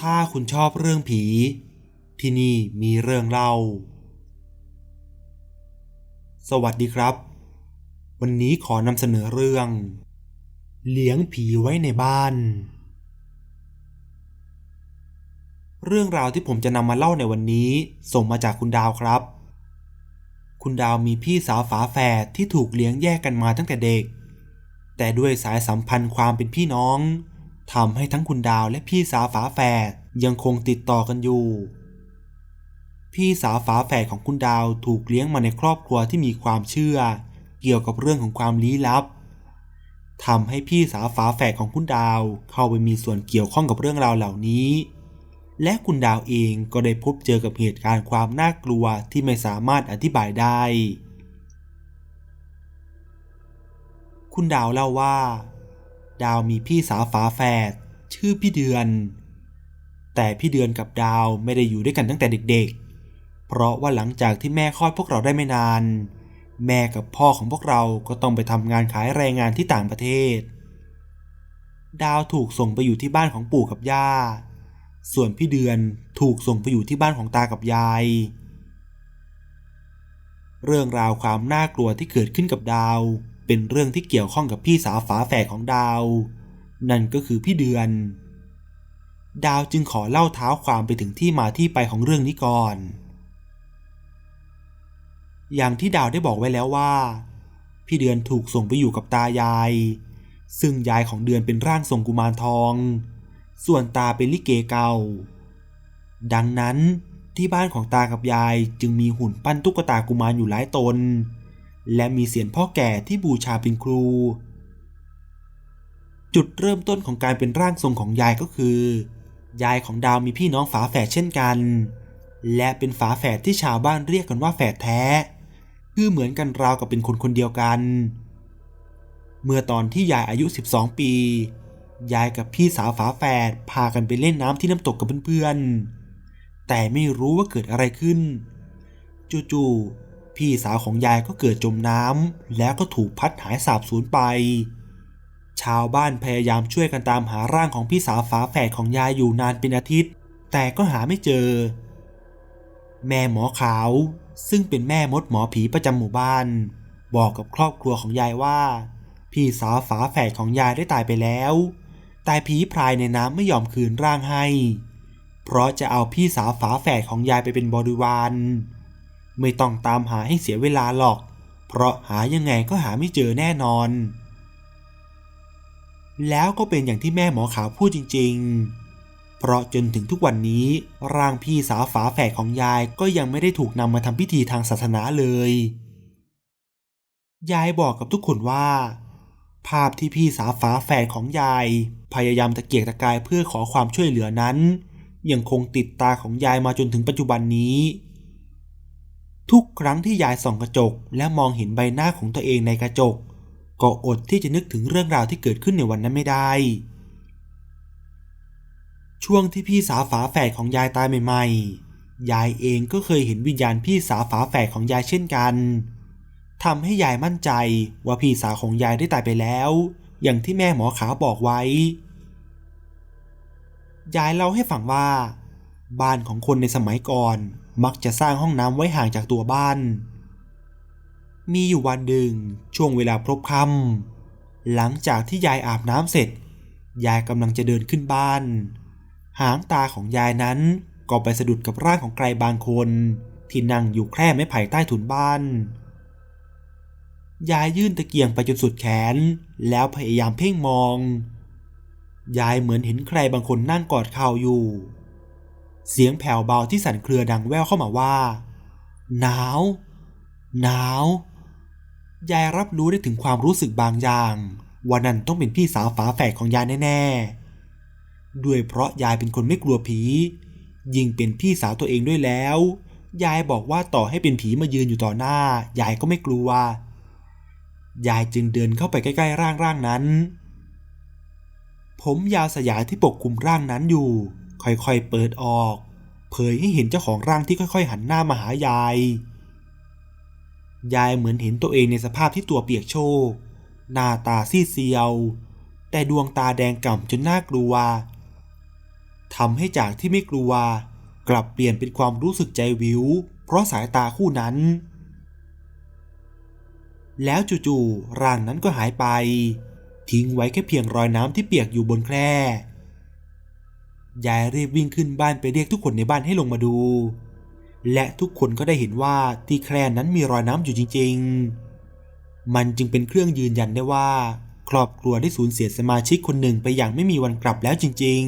ถ้าคุณชอบเรื่องผี ที่นี่มีเรื่องเล่า สวัสดีครับ วันนี้ขอนำเสนอเรื่อง เลี้ยงผีไว้ในบ้าน เรื่องราวที่ผมจะนำมาเล่าในวันนี้ ส่งมาจากคุณดาวครับ คุณดาวมีพี่สาวฝาแฝดที่ถูกเลี้ยงแยกกันมาตั้งแต่เด็ก แต่ด้วยสายสัมพันธ์ความเป็นพี่น้อง ทำให้ทั้งคุณดาวและพี่สาวฝาแฝดยังคงติดต่อกันอยู่ พี่สาวฝาแฝดของคุณดาวถูกเลี้ยงมาในครอบครัวที่มีความเชื่อ เกี่ยวกับเรื่องของความลี้ลับทำให้พี่สาวฝาแฝดของคุณดาวเข้าไปมีส่วนเกี่ยวข้องกับเรื่องราวเหล่านี้ และคุณดาวเองก็ได้พบเจอกับเหตุการณ์ความน่ากลัวที่ไม่สามารถอธิบายได้ คุณดาวเล่าว่า ดาวมีพี่สาวฝาแฝดชื่อพี่เดือน แต่พี่เดือนกับดาวไม่ได้อยู่ด้วยกันตั้งแต่เด็กๆ เพราะว่าหลังจากที่แม่คลอดพวกเราได้ไม่นาน แม่กับพ่อของพวกเราก็ต้องไปทำงานขายแรงงานที่ต่างประเทศ ดาวถูกส่งไปอยู่ที่บ้านของปู่กับย่า ส่วนพี่เดือนถูกส่งไปอยู่ที่บ้านของตากับยาย เรื่องราวความน่ากลัวที่เกิดขึ้นกับดาว เป็นเรื่องที่เกี่ยวข้องกับพี่สาวฝาแฝดของดาว นั่นก็คือพี่เดือน ดาวจึงขอเล่าเท้าความไปถึงที่มาที่ไปของเรื่องนี้ก่อน อย่างที่ดาวได้บอกไว้แล้วว่า พี่เดือนถูกส่งไปอยู่กับตายาย ซึ่งยายของเดือนเป็นร่างทรงกุมารทอง ส่วนตาเป็นลิเกเก่า ดังนั้นที่บ้านของตากับยายจึงมีหุ่นปั้นตุ๊กตากุมารอยู่หลายตน และมีเสียนพ่อแก่ที่บูชาเป็นครู จุดเริ่มต้นของการเป็นร่างทรงของยายก็คือ ยายของดาวมีพี่น้องฝาแฝดเช่นกัน และเป็นฝาแฝดที่ชาวบ้านเรียกกันว่าแฝดแท้ คือเหมือนกันราวกับเป็นคนคนเดียวกัน เมื่อตอนที่ยายอายุ 12 ปี ยายกับพี่สาวฝาแฝดพากันไปเล่นน้ำที่น้ำตกกับเพื่อนๆแต่ไม่รู้ว่าเกิดอะไรขึ้น จู่ๆ พี่สาวของยายก็เกิดจมน้ำแล้วก็ถูกพัดหายสาบสูญไป ชาวบ้านพยายามช่วยกันตามหาร่างของพี่สาวฝาแฝดของยายอยู่นานเป็นอาทิตย์ แต่ก็หาไม่เจอ แม่หมอขาว ซึ่งเป็นแม่มดหมอผีประจำหมู่บ้าน บอกกับครอบครัวของยายว่า พี่สาวฝาแฝดของยายได้ตายไปแล้วแต่ผีพรายในน้ำไม่ยอมคืนร่างให้ เพราะจะเอาพี่สาวฝาแฝดของยายไปเป็นบริวาร ไม่ต้องตามหาให้เสียเวลาหรอก เพราะหายังไงก็หาไม่เจอแน่นอน แล้วก็เป็นอย่างที่แม่หมอขาวพูดจริง ๆ เพราะจนถึงทุกวันนี้ ร่างพี่สาวฝาแฝดของยายก็ยังไม่ได้ถูกนำมาทำพิธีทางศาสนาเลย ยายบอกกับทุกคนว่า ภาพที่พี่สาวฝาแฝดของยายพยายามตะเกียกตะกายเพื่อขอความช่วยเหลือนั้นยังคงติดตาของยายมาจนถึงปัจจุบันนี้ ทุกครั้งที่ยายส่องกระจก และมองเห็นใบหน้าของตัวเองในกระจก ก็อดที่จะนึกถึงเรื่องราวที่เกิดขึ้นในวันนั้นไม่ได้ ช่วงที่พี่สาวฝาแฝดของยายตายใหม่ๆ ยายเองก็เคยเห็นวิญญาณพี่สาวฝาแฝดของยายเช่นกันทำให้ยายมั่นใจว่าพี่สาวของยายได้ตายไปแล้ว อย่างที่แม่หมอขาวบอกไว้ ยายเล่าให้ฟังว่า บ้านของคนในสมัยก่อน มักจะสร้างห้องน้ำไว้ห่างจากตัวบ้าน มีอยู่วันหนึ่งช่วงเวลาพลบค่ำหลังจากที่ยายอาบน้ำเสร็จ ยายกำลังจะเดินขึ้นบ้าน หางตาของยายนั้นก็ไปสะดุดกับร่างของใครบางคน ที่นั่งอยู่แคร่ไม้ไผ่ใต้ถุนบ้าน ยายยื่นตะเกียงไปจนสุดแขน แล้วพยายามเพ่งมอง ยายเหมือนเห็นใครบางคนนั่งกอดเข่าอยู่ เสียงแผ่วเบาที่สั่นเครือดังแว่วเข้ามาว่า หนาว หนาวยายรับรู้ได้ถึงความรู้สึกบางอย่างว่านั่นต้องเป็นพี่สาวฝาแฝดของยายแน่ๆ ด้วยเพราะยายเป็นคนไม่กลัวผี ยิ่งเป็นพี่สาวตัวเองด้วยแล้ว ยายบอกว่าต่อให้เป็นผีมายืนอยู่ต่อหน้า ยายก็ไม่กลัว ยายจึงเดินเข้าไปใกล้ๆร่างร่างนั้น ผมยาวสยายที่ปกคลุมร่างนั้นอยู่ ค่อยๆเปิดออก เผยให้เห็นเจ้าของร่างที่ค่อยๆ หันหน้ามาหายาย ยายเหมือนเห็นตัวเองในสภาพที่ตัวเปียกโชก หน้าตาซีดเซียว แต่ดวงตาแดงก่ำจนน่ากลัวทำให้จากที่ไม่กลัว กลับเปลี่ยนเป็นความรู้สึกใจวิว เพราะสายตาคู่นั้น แล้วจู่ๆร่างนั้นก็หายไป ทิ้งไว้แค่เพียงรอยน้ำที่เปียกอยู่บนแคร่ ยายรีบวิ่งขึ้นบ้านไปเรียกทุกคนในบ้านให้ลงมาดู และทุกคนก็ได้เห็นว่าที่แคร่นั้นมีรอยน้ำอยู่จริง ๆ มันจึงเป็นเครื่องยืนยันได้ว่า ครอบครัวได้สูญเสียสมาชิกคนหนึ่งไปอย่างไม่มีวันกลับแล้วจริง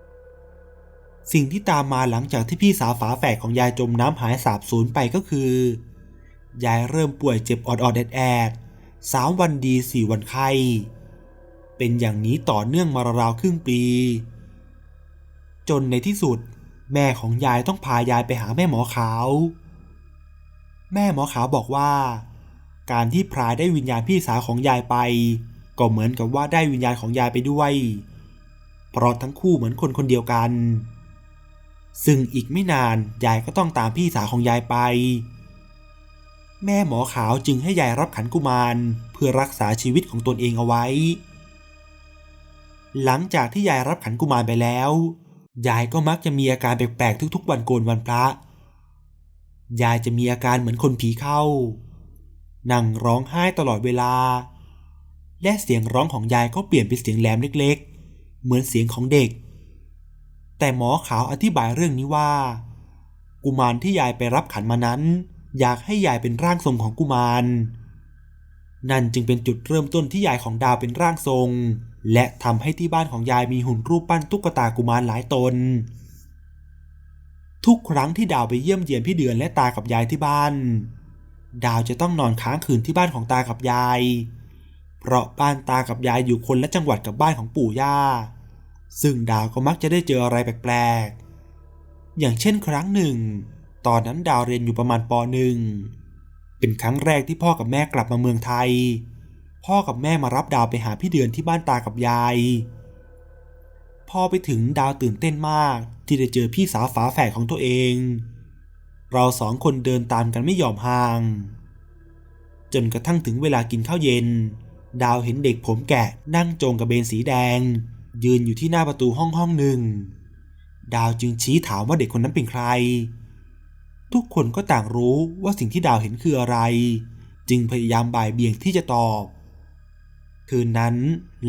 ๆ สิ่งที่ตามมาหลังจากที่พี่สาวฝาแฝดของยายจมน้ำหายสาบสูญไปก็คือยายเริ่มป่วยเจ็บออดๆแอดๆสามวันดีสี่วันไข้ เป็นอย่างนี้ต่อเนื่องมาราวๆครึ่งปี จนในที่สุด แม่ของยายต้องพายายไปหาแม่หมอขาว แม่หมอขาวบอกว่า การที่พรายได้วิญญาณพี่สาวของยายไป ก็เหมือนกับว่าได้วิญญาณของยายไปด้วย เพราะทั้งคู่เหมือนคนคนเดียวกัน ซึ่งอีกไม่นานยายก็ต้องตามพี่สาวของยายไป แม่หมอขาวจึงให้ยายรับขันกุมารเพื่อรักษาชีวิตของตนเองเอาไว้หลังจากที่ยายรับขันกุมารไปแล้ว ยายก็มักจะมีอาการแปลกๆทุกๆ วันโกนวันพระ ยายจะมีอาการเหมือนคนผีเข้า นั่งร้องไห้ตลอดเวลา และเสียงร้องของยายก็เปลี่ยนเป็นเสียงแหลมเล็กๆ เหมือนเสียงของเด็ก แต่หมอขาวอธิบายเรื่องนี้ว่า กุมารที่ยายไปรับขันมานั้น อยากให้ยายเป็นร่างทรงของกุมาร นั่นจึงเป็นจุดเริ่มต้นที่ยายของดาวเป็นร่างทรง และทำให้ที่บ้านของยายมีหุ่นรูปปั้นตุ๊กตากุมารหลายตน ทุกครั้งที่ดาวไปเยี่ยมเยียนพี่เดือนและตากับยายที่บ้าน ดาวจะต้องนอนค้างคืนที่บ้านของตากับยาย เพราะบ้านตากับยายอยู่คนละจังหวัดกับบ้านของปู่ย่า ซึ่งดาวก็มักจะได้เจออะไรแปลกๆ อย่างเช่นครั้งหนึ่ง ตอนนั้นดาวเรียนอยู่ประมาณปหนึ่งเป็นครั้งแรกที่พ่อกับแม่กลับมาเมืองไทย พ่อกับแม่มารับดาวไปหาพี่เดือนที่บ้านตากับยาย พอไปถึงดาวตื่นเต้นมากที่ได้เจอพี่สาวฝาแฝดของตัวเอง เราสองคนเดินตามกันไม่ยอมห่าง จนกระทั่งถึงเวลากินข้าวเย็น ดาวเห็นเด็กผมแกะนั่งจงกระเบนสีแดง ยืนอยู่ที่หน้าประตูห้องห้องหนึ่ง ดาวจึงชี้ถามว่าเด็กคนนั้นเป็นใคร ทุกคนก็ต่างรู้ว่าสิ่งที่ดาวเห็นคืออะไร จึงพยายามบ่ายเบี่ยงที่จะตอบ คืนนั้น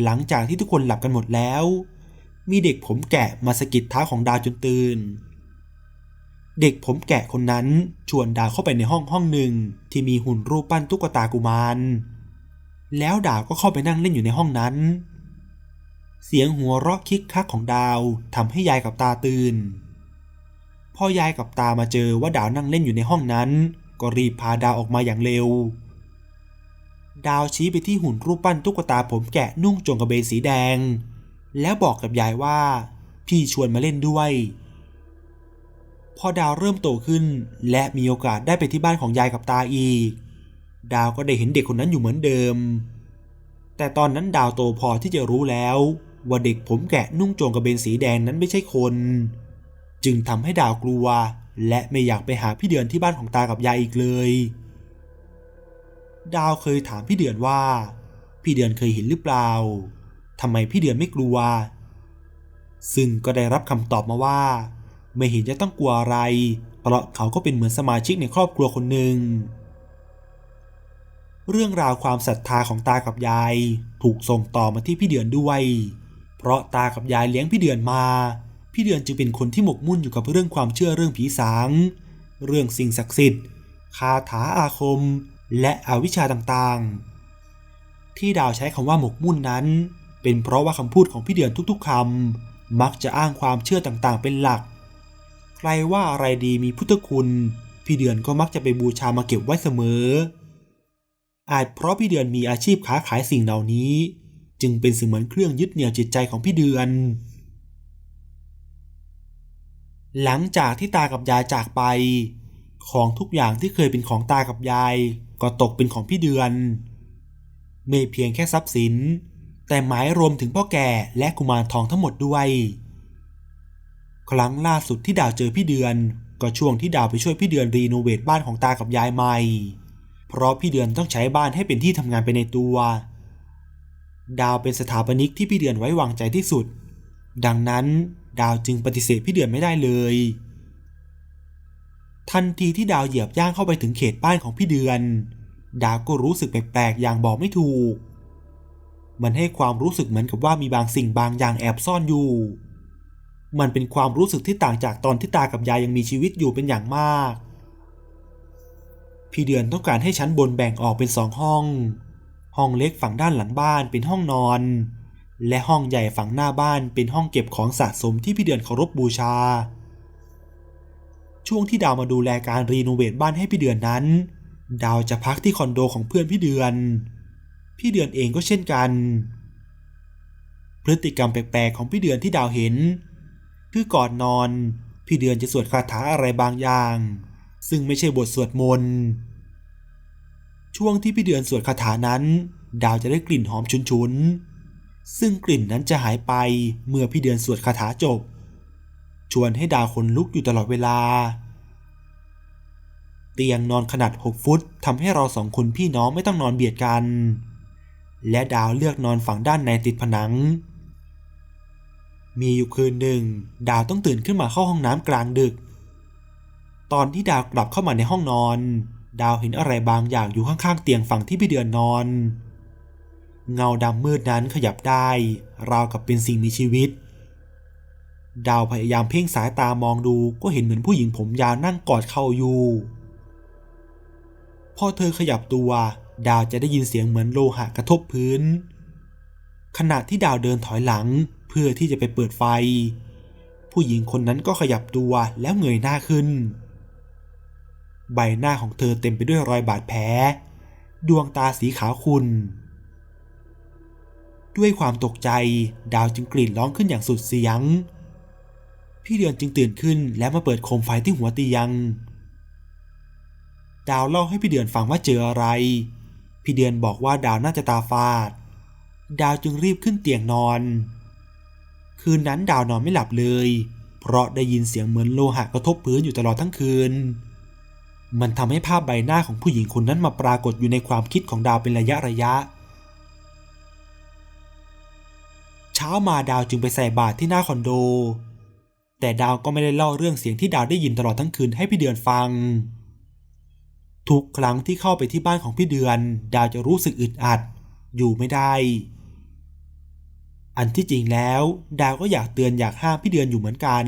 หลังจากที่ทุกคนหลับกันหมดแล้ว มีเด็กผมแกะมาสะกิดเท้าของดาวจนตื่น เด็กผมแกะคนนั้นชวนดาวเข้าไปในห้องห้องหนึ่งที่มีหุ่นรูปปั้นตุ๊กตากุมารแล้วดาวก็เข้าไปนั่งเล่นอยู่ในห้องนั้น เสียงหัวเราะคิกคักของดาวทำให้ยายกับตาตื่นพอยายกับตามาเจอว่าดาวนั่งเล่นอยู่ในห้องนั้น ก็รีบพาดาวออกมาอย่างเร็ว ดาวชี้ไปที่หุ่นรูปปั้นตุ๊กตาผมแกะนุ่งโจงกระเบนสีแดง แล้วบอกกับยายว่า พี่ชวนมาเล่นด้วย พอดาวเริ่มโตขึ้น และมีโอกาสได้ไปที่บ้านของยายกับตาอีก ดาวก็ได้เห็นเด็กคนนั้นอยู่เหมือนเดิม แต่ตอนนั้นดาวโตพอที่จะรู้แล้ว ว่าเด็กผมแกะนุ่งโจงกระเบนสีแดงนั้นไม่ใช่คน จึงทำให้ดาวกลัว และไม่อยากไปหาพี่เดือนที่บ้านของตากับยายอีกเลย ดาวเคยถามพี่เดือนว่า พี่เดือนเคยเห็นหรือเปล่าทำไมพี่เดือนไม่กลัว ซึ่งก็ได้รับคำตอบมาว่า ไม่เห็นจะต้องกลัวอะไร เพราะเขาก็เป็นเหมือนสมาชิกในครอบครัวคนหนึ่ง เรื่องราวความศรัทธาของตากับยาย ถูกส่งต่อมาที่พี่เดือนด้วย เพราะตากับยายเลี้ยงพี่เดือนมา พี่เดือนจึงเป็นคนที่หมกมุ่นอยู่กับเรื่องความเชื่อเรื่องผีสาง เรื่องสิ่งศักดิ์สิทธิ์ คาถาอาคม และอวิชชาต่างๆ ที่ดาวใช้คำว่าหมกมุ่นนั้น เป็นเพราะว่าคำพูดของพี่เดือนทุกๆคำมักจะอ้างความเชื่อต่างๆ เป็นหลัก ใครว่าอะไรดีมีพุทธคุณ พี่เดือนก็มักจะไปบูชามาเก็บไว้เสมอ อาจเพราะพี่เดือนมีอาชีพค้าขายสิ่งเหล่านี้ จึงเป็นเสมือนเครื่องยึดเหนี่ยวจิตใจของพี่เดือนหลังจากที่ตากับยายจากไป ของทุกอย่างที่เคยเป็นของตากับยาย ก็ตกเป็นของพี่เดือน ไม่เพียงแค่ทรัพย์สิน แต่หมายรวมถึงพ่อแก่และกุมารทองทั้งหมดด้วย ครั้งล่าสุดที่ดาวเจอพี่เดือน ก็ช่วงที่ดาวไปช่วยพี่เดือนรีโนเวทบ้านของตากับยายใหม่ เพราะพี่เดือนต้องใช้บ้านให้เป็นที่ทำงานไปในตัว ดาวเป็นสถาปนิกที่พี่เดือนไว้วางใจที่สุด ดังนั้นดาวจึงปฏิเสธพี่เดือนไม่ได้เลย ทันทีที่ดาวเหยียบย่างเข้าไปถึงเขตบ้านของพี่เดือน ดาวก็รู้สึกแปลกๆอย่างบอกไม่ถูก มันให้ความรู้สึกเหมือนกับว่ามีบางสิ่งบางอย่างแอบซ่อนอยู่ มันเป็นความรู้สึกที่ต่างจากตอนที่ตากับยายยังมีชีวิตอยู่เป็นอย่างมาก พี่เดือนต้องการให้ชั้นบนแบ่งออกเป็นสองห้อง ห้องเล็กฝั่งด้านหลังบ้านเป็นห้องนอน และห้องใหญ่ฝั่งหน้าบ้านเป็นห้องเก็บของสะสมที่พี่เดือนเคารพบูชา ช่วงที่ดาวมาดูแลการรีโนเวทบ้านให้พี่เดือนนั้น ดาวจะพักที่คอนโดของเพื่อนพี่เดือน พี่เดือนเองก็เช่นกัน พฤติกรรมแปลกๆของพี่เดือนที่ดาวเห็น คือก่อนนอน พี่เดือนจะสวดคาถาอะไรบางอย่าง ซึ่งไม่ใช่บทสวดมนต์ช่วงที่พี่เดือนสวดคาถานั้น ดาวจะได้กลิ่นหอมชุนๆซึ่งกลิ่นนั้นจะหายไปเมื่อพี่เดือนสวดคาถาจบ ชวนให้ดาวขนลุกอยู่ตลอดเวลา เตียงนอนขนาด 6 ฟุตทำให้เราสองคนพี่น้องไม่ต้องนอนเบียดกัน และดาวเลือกนอนฝั่งด้านในติดผนัง มีอยู่คืนหนึ่ง ดาวต้องตื่นขึ้นมาเข้าห้องน้ำกลางดึก ตอนที่ดาวกลับเข้ามาในห้องนอน ดาวเห็นอะไรบางอย่างอยู่ข้างๆเตียงฝั่งที่พี่เดือนนอน เงาดำมืดนั้นขยับได้ ราวกับเป็นสิ่งมีชีวิต ดาวพยายามเพ่งสายตามองดูก็เห็นเหมือนผู้หญิงผมยาวนั่งกอดเข่าอยู่ พอเธอขยับตัว ดาวจะได้ยินเสียงเหมือนโลหะกระทบพื้น ขณะที่ดาวเดินถอยหลังเพื่อที่จะไปเปิดไฟ ผู้หญิงคนนั้นก็ขยับตัวแล้วเงยหน้าขึ้น ใบหน้าของเธอเต็มไปด้วยรอยบาดแผล ดวงตาสีขาวขุ่นด้วยความตกใจ ดาวจึงกรีดร้องขึ้นอย่างสุดเสียง พี่เดือนจึงตื่นขึ้นและมาเปิดโคมไฟที่หัวเตียง ดาวเล่าให้พี่เดือนฟังว่าเจออะไร พี่เดือนบอกว่าดาวน่าจะตาฟาด ดาวจึงรีบขึ้นเตียงนอน คืนนั้นดาวนอนไม่หลับเลย เพราะได้ยินเสียงเหมือนโลหะกระทบพื้นอยู่ตลอดทั้งคืน มันทำให้ภาพใบหน้าของผู้หญิงคนนั้นมาปรากฏอยู่ในความคิดของดาวเป็นระยะระยะเช้ามาดาวจึงไปใส่บาตรที่หน้าคอนโด แต่ดาวก็ไม่ได้เล่าเรื่องเสียงที่ดาวได้ยินตลอดทั้งคืนให้พี่เดือนฟัง ทุกครั้งที่เข้าไปที่บ้านของพี่เดือน ดาวจะรู้สึกอึดอัด อยู่ไม่ได้ อันที่จริงแล้ว ดาวก็อยากเตือนอยากห้ามพี่เดือนอยู่เหมือนกัน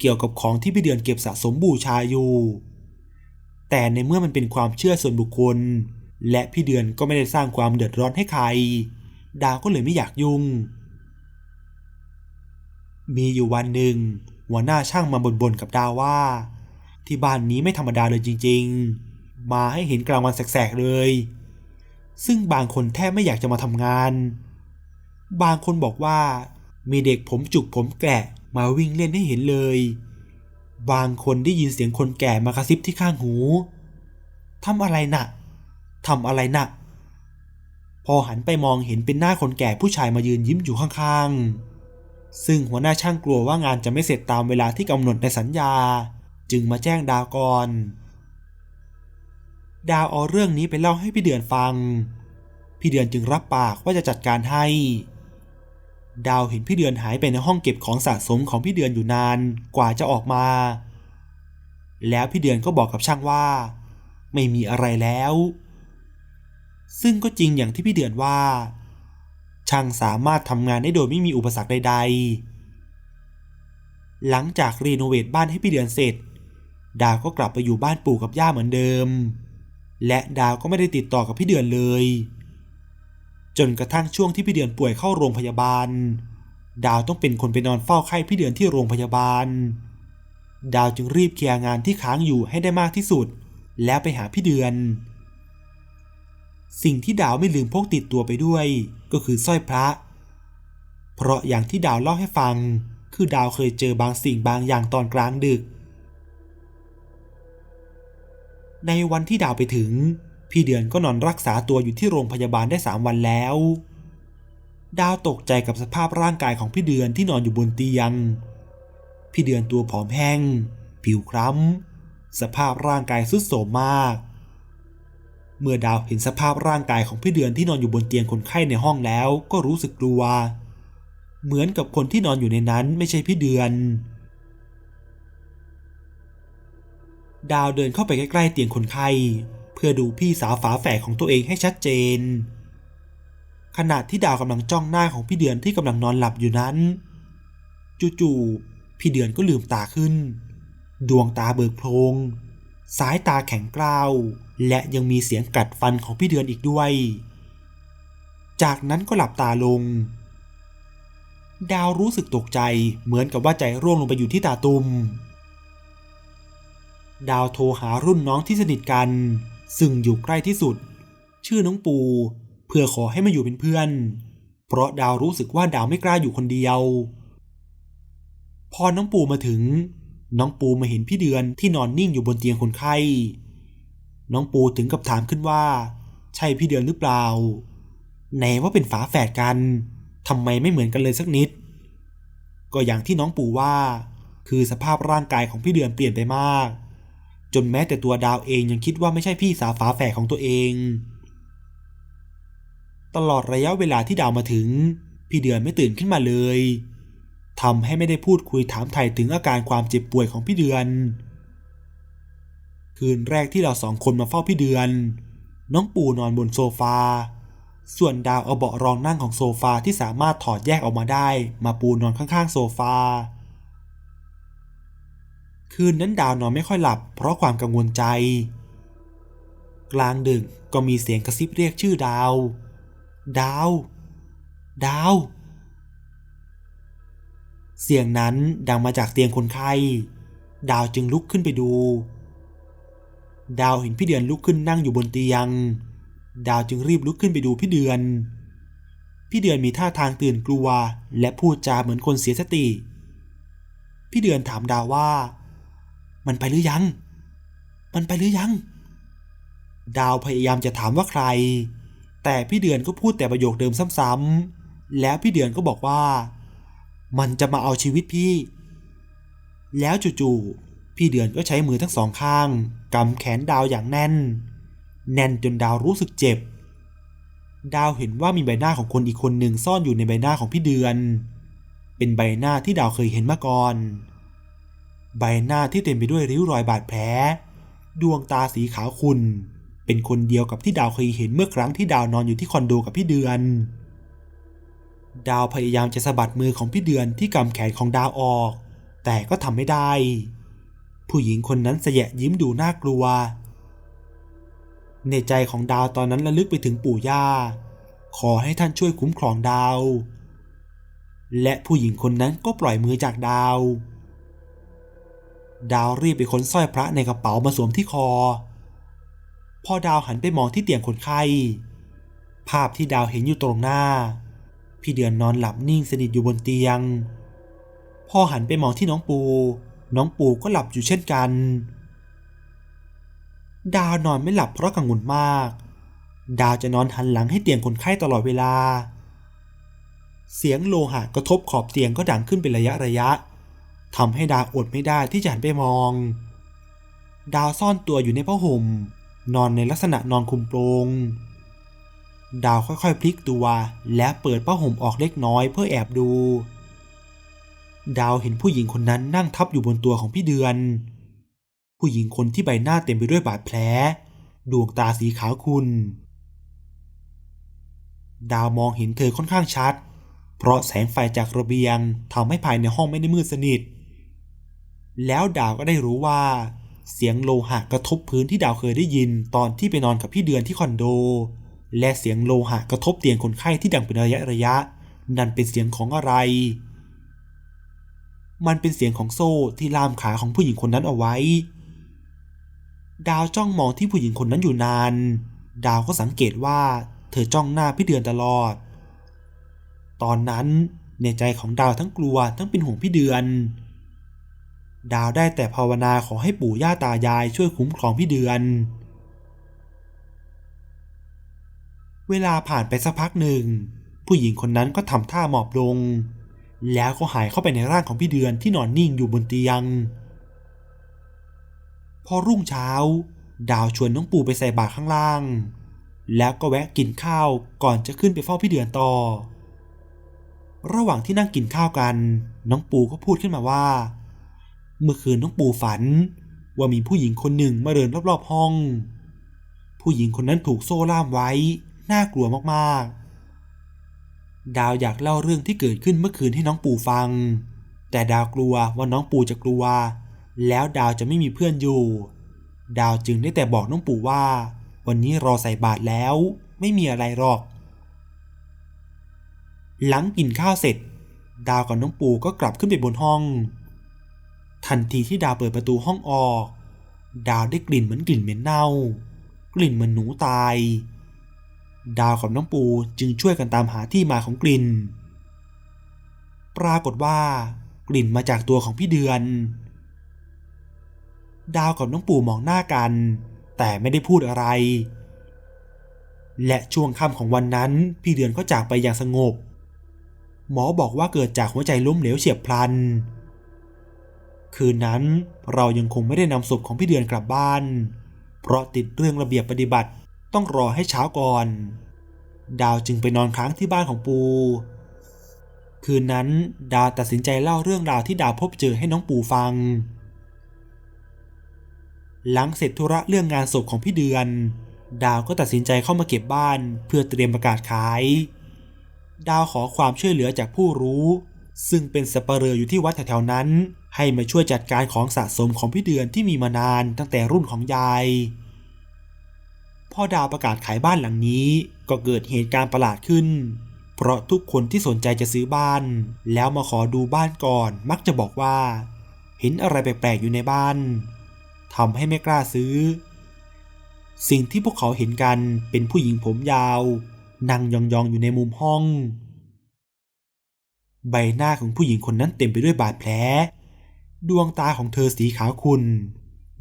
เกี่ยวกับของที่พี่เดือนเก็บสะสมบูชาอยู่ แต่ในเมื่อมันเป็นความเชื่อส่วนบุคคล และพี่เดือนก็ไม่ได้สร้างความเดือดร้อนให้ใคร ดาวก็เลยไม่อยากยุ่ง มีอยู่วันหนึ่ง หัวหน้าช่างมาบ่นๆกับดาวว่า ที่บ้านนี้ไม่ธรรมดาเลยจริง ๆ มาให้เห็นกลางวันแสกๆเลย ซึ่งบางคนแทบไม่อยากจะมาทำงาน บางคนบอกว่า มีเด็กผมจุกผมแกะมาวิ่งเล่นให้เห็นเลย บางคนได้ยินเสียงคนแก่มากระซิบที่ข้างหูทำอะไรนะ่ะทำอะไรนะ่ะพอหันไปมองเห็นเป็นหน้าคนแก่ผู้ชายมายืนยิ้มอยู่ข้างๆ ซึ่งหัวหน้าช่างกลัวว่างานจะไม่เสร็จตามเวลาที่กำหนดในสัญญา จึงมาแจ้งดาวก่อน ดาวเอาเรื่องนี้ไปเล่าให้พี่เดือนฟัง พี่เดือนจึงรับปากว่าจะจัดการให้ ดาวเห็นพี่เดือนหายไปในห้องเก็บของสะสมของพี่เดือนอยู่นานกว่าจะออกมา แล้วพี่เดือนก็บอกกับช่างว่า ไม่มีอะไรแล้ว ซึ่งก็จริงอย่างที่พี่เดือนว่า ช่างสามารถทำงานได้โดยไม่มีอุปสรรคใด ๆ หลังจากรีโนเวทบ้านให้พี่เดือนเสร็จ ดาวก็กลับไปอยู่บ้านปู่กับย่าเหมือนเดิม และดาวก็ไม่ได้ติดต่อกับพี่เดือนเลย จนกระทั่งช่วงที่พี่เดือนป่วยเข้าโรงพยาบาล ดาวต้องเป็นคนไปนอนเฝ้าไข้พี่เดือนที่โรงพยาบาล ดาวจึงรีบเคลียร์งานที่ค้างอยู่ให้ได้มากที่สุด แล้วไปหาพี่เดือน สิ่งที่ดาวไม่ลืมพกติดตัวไปด้วย ก็คือสร้อยพระ เพราะอย่างที่ดาวเล่าให้ฟัง คือดาวเคยเจอบางสิ่งบางอย่างตอนกลางดึก ในวันที่ดาวไปถึง พี่เดือนก็นอนรักษาตัวอยู่ที่โรงพยาบาลได้สามวันแล้ว ดาวตกใจกับสภาพร่างกายของพี่เดือนที่นอนอยู่บนเตียง พี่เดือนตัวผอมแห้ง ผิวคล้ำสภาพร่างกายสุดโทรมมาก เมื่อดาวเห็นสภาพร่างกายของพี่เดือนที่นอนอยู่บนเตียงคนไข้ในห้องแล้วก็รู้สึกกลัว เหมือนกับคนที่นอนอยู่ในนั้นไม่ใช่พี่เดือน ดาวเดินเข้าไปใกล้ๆเตียงคนไข้ เพื่อดูพี่สาวฝาแฝดของตัวเองให้ชัดเจน ขณะที่ดาวกำลังจ้องหน้าของพี่เดือนที่กำลังนอนหลับอยู่นั้น จู่ๆพี่เดือนก็ลืมตาขึ้น ดวงตาเบิกโพลงสายตาแข็งกร้าว และยังมีเสียงกัดฟันของพี่เดือนอีกด้วย จากนั้นก็หลับตาลง ดาวรู้สึกตกใจเหมือนกับว่าใจร่วงลงไปอยู่ที่ตาตุ่มดาวโทรหารุ่นน้องที่สนิทกัน ซึ่งอยู่ใกล้ที่สุด ชื่อน้องปู เพื่อขอให้มาอยู่เป็นเพื่อน เพราะดาวรู้สึกว่าดาวไม่กล้าอยู่คนเดียว พอน้องปูมาถึง น้องปูมาเห็นพี่เดือนที่นอนนิ่งอยู่บนเตียงคนไข้ น้องปูถึงกับถามขึ้นว่า ใช่พี่เดือนหรือเปล่าไหนว่าเป็นฝาแฝดกันทำไมไม่เหมือนกันเลยสักนิด ก็อย่างที่น้องปู่ว่า คือสภาพร่างกายของพี่เดือนเปลี่ยนไปมาก จนแม้แต่ตัวดาวเองยังคิดว่าไม่ใช่พี่สาวฝาแฝดของตัวเอง ตลอดระยะเวลาที่ดาวมาถึง พี่เดือนไม่ตื่นขึ้นมาเลยทำให้ไม่ได้พูดคุยถามไถ่ถึงอาการความเจ็บป่วยของพี่เดือน คืนแรกที่เราสองคนมาเฝ้าพี่เดือน น้องปู่นอนบนโซฟา ส่วนดาวเอาเบาะรองนั่งของโซฟาที่สามารถถอดแยกออกมาได้ มาปูนอนข้างๆโซฟา คืนนั้นดาวนอนไม่ค่อยหลับ เพราะความกังวลใจ กลางดึกก็มีเสียงกระซิบเรียกชื่อดาว ดาว ดาว เสียงนั้นดังมาจากเตียงคนไข้ ดาวจึงลุกขึ้นไปดู ดาวเห็นพี่เดือนลุกขึ้นนั่งอยู่บนเตียง ดาวจึงรีบลุกขึ้นไปดูพี่เดือน พี่เดือนมีท่าทางตื่นกลัว และพูดจาเหมือนคนเสียสติ พี่เดือนถามดาวว่า มันไปหรือยัง มันไปหรือยัง ดาวพยายามจะถามว่าใคร แต่พี่เดือนก็พูดแต่ประโยคเดิมซ้ำๆแล้วพี่เดือนก็บอกว่า มันจะมาเอาชีวิตพี่ แล้วจู่ๆ พี่เดือนก็ใช้มือทั้งสองข้างกำแขนดาวอย่างแน่น แน่นจนดาวรู้สึกเจ็บ ดาวเห็นว่ามีใบหน้าของคนอีกคนหนึ่งซ่อนอยู่ในใบหน้าของพี่เดือน เป็นใบหน้าที่ดาวเคยเห็นมาก่อน ใบหน้าที่เต็มไปด้วยริ้วรอยบาดแผล ดวงตาสีขาวขุ่นเป็นคนเดียวกับที่ดาวเคยเห็นเมื่อครั้งที่ดาวนอนอยู่ที่คอนโดกับพี่เดือน ดาวพยายามจะสะบัดมือของพี่เดือนที่กำแขนของดาวออก แต่ก็ทำไม่ได้ ผู้หญิงคนนั้นเสยะยิ้มดูน่ากลัว ในใจของดาวตอนนั้นระลึกไปถึงปู่ย่า ขอให้ท่านช่วยคุ้มครองดาว และผู้หญิงคนนั้นก็ปล่อยมือจากดาว ดาวรีบไปค้นสร้อยพระในกระเป๋ามาสวมที่คอ พอดาวหันไปมองที่เตียงคนไข้ ภาพที่ดาวเห็นอยู่ตรงหน้า พี่เดือนนอนหลับนิ่งสนิทอยู่บนเตียง พอหันไปมองที่น้องปู น้องปูก็หลับอยู่เช่นกัน ดาวนอนไม่หลับเพราะกังวลมาก ดาวจะนอนหันหลังให้เตียงคนไข้ตลอดเวลา เสียงโลหะกระทบขอบเตียงก็ดังขึ้นเป็นระยะระยะทำให้ดาวอดไม่ได้ที่จะหันไปมอง ดาวซ่อนตัวอยู่ในผ้าห่ม นอนในลักษณะนอนคุมโปรงดาวค่อยๆพลิกตัว และเปิดผ้าห่มออกเล็กน้อยเพื่อแอบดู ดาวเห็นผู้หญิงคนนั้นนั่งทับอยู่บนตัวของพี่เดือน ผู้หญิงคนที่ใบหน้าเต็มไปด้วยบาดแผล ดวงตาสีขาวขุ่นดาวมองเห็นเธอค่อนข้างชัด เพราะแสงไฟจากระเบียงทำให้ภายในห้องไม่ได้มืดสนิท แล้วดาวก็ได้รู้ว่า เสียงโลหะกระทบพื้นที่ดาวเคยได้ยินตอนที่ไปนอนกับพี่เดือนที่คอนโด และเสียงโลหะกระทบเตียงคนไข้ที่ดังเป็นระยะระยะ นั่นเป็นเสียงของอะไร มันเป็นเสียงของโซ่ที่ล่ามขาของผู้หญิงคนนั้นเอาไว้ ดาวจ้องมองที่ผู้หญิงคนนั้นอยู่นาน ดาวก็สังเกตว่าเธอจ้องหน้าพี่เดือนตลอด ตอนนั้นในใจของดาวทั้งกลัวทั้งเป็นห่วงพี่เดือน ดาวได้แต่ภาวนาขอให้ปู่ย่าตายายช่วยคุ้มครองพี่เดือน เวลาผ่านไปสักพักหนึ่ง ผู้หญิงคนนั้นก็ทำท่าหมอบลง แล้วก็หายเข้าไปในร่างของพี่เดือนที่นอนนิ่งอยู่บนเตียง พอรุ่งเช้า ดาวชวนน้องปู่ไปใส่บาตรข้างล่าง แล้วก็แวะกินข้าวก่อนจะขึ้นไปเฝ้าพี่เดือนต่อ ระหว่างที่นั่งกินข้าวกัน น้องปูก็พูดขึ้นมาว่า เมื่อคืนน้องปูฝัน ว่ามีผู้หญิงคนหนึ่งมาเดินรอบๆห้อง ผู้หญิงคนนั้นถูกโซ่ล่ามไว้ น่ากลัวมากๆ ดาวอยากเล่าเรื่องที่เกิดขึ้นเมื่อคืนให้น้องปู่ฟัง แต่ดาวกลัวว่าน้องปู่จะกลัว แล้วดาวจะไม่มีเพื่อนอยู่ ดาวจึงได้แต่บอกน้องปู่ว่า วันนี้รอใส่บาตรแล้ว ไม่มีอะไรหรอก หลังกินข้าวเสร็จ ดาวกับน้องปู่ก็กลับขึ้นไปบนห้อง ทันทีที่ดาวเปิดประตูห้องออก ดาวได้กลิ่นเหมือนกลิ่นเหม็นเน่า กลิ่นเหมือนหนูตาย ดาวกับน้องปูจึงช่วยกันตามหาที่มาของกลิ่น ปรากฏว่ากลิ่นมาจากตัวของพี่เดือน ดาวกับน้องปูมองหน้ากัน แต่ไม่ได้พูดอะไร และช่วงค่ำของวันนั้นพี่เดือนก็จากไปอย่างสงบ หมอบอกว่าเกิดจากหัวใจล้มเหลวเฉียบพลัน คืนนั้นเรายังคงไม่ได้นำศพของพี่เดือนกลับบ้าน เพราะติดเรื่องระเบียบปฏิบัติ ต้องรอให้เช้าก่อน ดาวจึงไปนอนค้างที่บ้านของปู คืนนั้นดาวตัดสินใจเล่าเรื่องราวที่ดาวพบเจอให้น้องปูฟัง หลังเสร็จธุระเรื่องงานศพของพี่เดือน ดาวก็ตัดสินใจเข้ามาเก็บบ้านเพื่อเตรียมประกาศขาย ดาวขอความช่วยเหลือจากผู้รู้ ซึ่งเป็นสับเปลออยู่ที่วัดแถวๆนั้น ให้มาช่วยจัดการของสะสมของพี่เดือนที่มีมานานตั้งแต่รุ่นของยาย พ่อดาวประกาศขายบ้านหลังนี้ก็เกิดเหตุการณ์ประหลาดขึ้น เพราะทุกคนที่สนใจจะซื้อบ้าน แล้วมาขอดูบ้านก่อนมักจะบอกว่า เห็นอะไรแปลกๆอยู่ในบ้านทำให้ไม่กล้าซื้อ สิ่งที่พวกเขาเห็นกันเป็นผู้หญิงผมยาว นั่งยองๆอยู่ในมุมห้อง ใบหน้าของผู้หญิงคนนั้นเต็มไปด้วยบาดแผล ดวงตาของเธอสีขาวขุ่น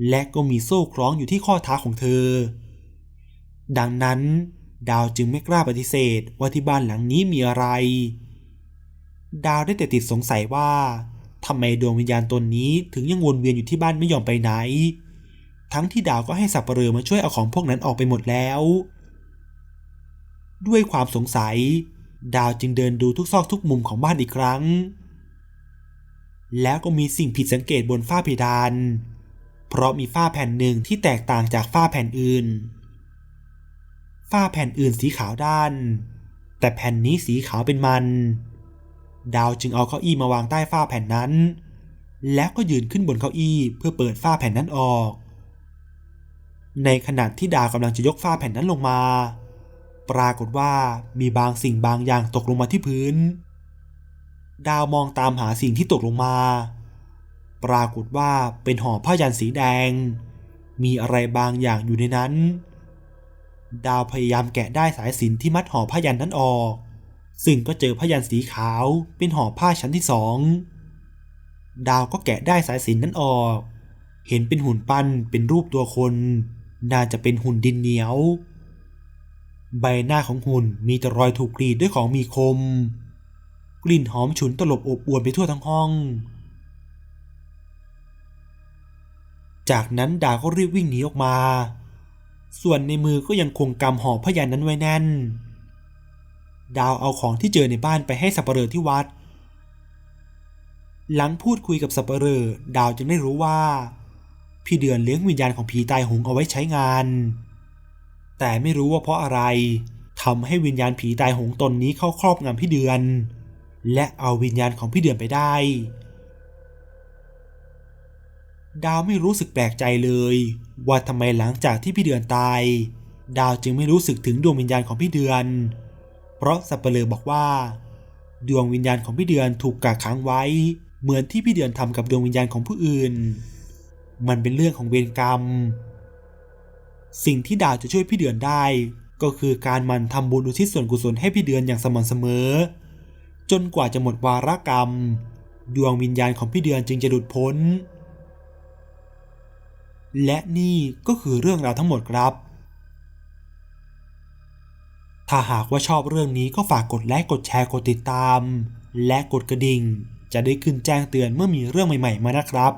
และก็มีโซ่คล้องอยู่ที่ข้อเท้าของเธอ ดังนั้น ดาวจึงไม่กล้าปฏิเสธว่าที่บ้านหลังนี้มีอะไร ดาวได้แต่ติดสงสัยว่าทำไมดวงวิญญาณตนนี้ถึงยังวนเวียนอยู่ที่บ้านไม่ยอมไปไหน ทั้งที่ดาวก็ให้สับเปลือมาช่วยเอาของพวกนั้นออกไปหมดแล้ว ด้วยความสงสัย ดาวจึงเดินดูทุกซอกทุกมุมของบ้านอีกครั้ง แล้วก็มีสิ่งผิดสังเกตบนฝ้าเพดาน เพราะมีฝ้าแผ่นหนึ่งที่แตกต่างจากฝ้าแผ่นอื่น ฝ้าแผ่นอื่นสีขาวด้าน แต่แผ่นนี้สีขาวเป็นมัน ดาวจึงเอาเก้าอี้มาวางใต้ฝ้าแผ่นนั้น แล้วก็ยืนขึ้นบนเก้าอี้เพื่อเปิดฝ้าแผ่นนั้นออก ในขณะที่ดาวกำลังจะยกฝ้าแผ่นนั้นลงมา ปรากฏว่ามีบางสิ่งบางอย่างตกลงมาที่พื้น ดาวมองตามหาสิ่งที่ตกลงมา ปรากฏว่าเป็นห่อผ้ายันสีแดง มีอะไรบางอย่างอยู่ในนั้น ดาวพยายามแกะได้สายสินที่มัดห่อผ้ายันนั้นออก ซึ่งก็เจอผ้ายันสีขาวเป็นห่อผ้าชั้นที่สอง ดาวก็แกะได้สายสินนั้นออก เห็นเป็นหุ่นปั้นเป็นรูปตัวคน น่าจะเป็นหุ่นดินเหนียว ใบหน้าของหุ่นมีแต่รอยถูกกรีดด้วยของมีคม กลิ่นหอมฉุนตลบอบอวนไปทั่วทั้งห้อง จากนั้นดาวก็รีบวิ่งหนีออกมา ส่วนในมือก็ยังคงกำห่อพยันนั้นไว้แน่น ดาวเอาของที่เจอในบ้านไปให้สับปเหร่อที่วัด หลังพูดคุยกับสับปเหร่อดาวจึงได้รู้ว่า พี่เดือนเลี้ยงวิญญาณของผีตายหงเอาไว้ใช้งาน แต่ไม่รู้ว่าเพราะอะไรทำให้วิญญาณผีตายหงตนนี้เข้าครอบงำพี่เดือน และเอาวิญญาณของพี่เดือนไปได้ ดาวไม่รู้สึกแปลกใจเลย ว่าทำไมหลังจากที่พี่เดือนตาย ดาวจึงไม่รู้สึกถึงดวงวิญญาณของพี่เดือน เพราะสับเปลือบอกว่า ดวงวิญญาณของพี่เดือนถูกกักขังไว้ เหมือนที่พี่เดือนทำกับดวงวิญญาณของผู้อื่น มันเป็นเรื่องของเวรกรรม สิ่งที่ดาวจะช่วยพี่เดือนได้ ก็คือการมันทำบุญอุทิศส่วนกุศลให้พี่เดือนอย่างสม่ำเสมอ จนกว่าจะหมดวาระกรรม ดวงวิญญาณของพี่เดือนจึงจะหลุดพ้น และนี่ก็คือเรื่องราวทั้งหมดครับ ถ้าหากว่าชอบเรื่องนี้ก็ฝากกดไลค์กดแชร์กดติดตาม และกดกระดิ่ง จะได้ขึ้นแจ้งเตือนเมื่อมีเรื่องใหม่ ๆ มานะครับ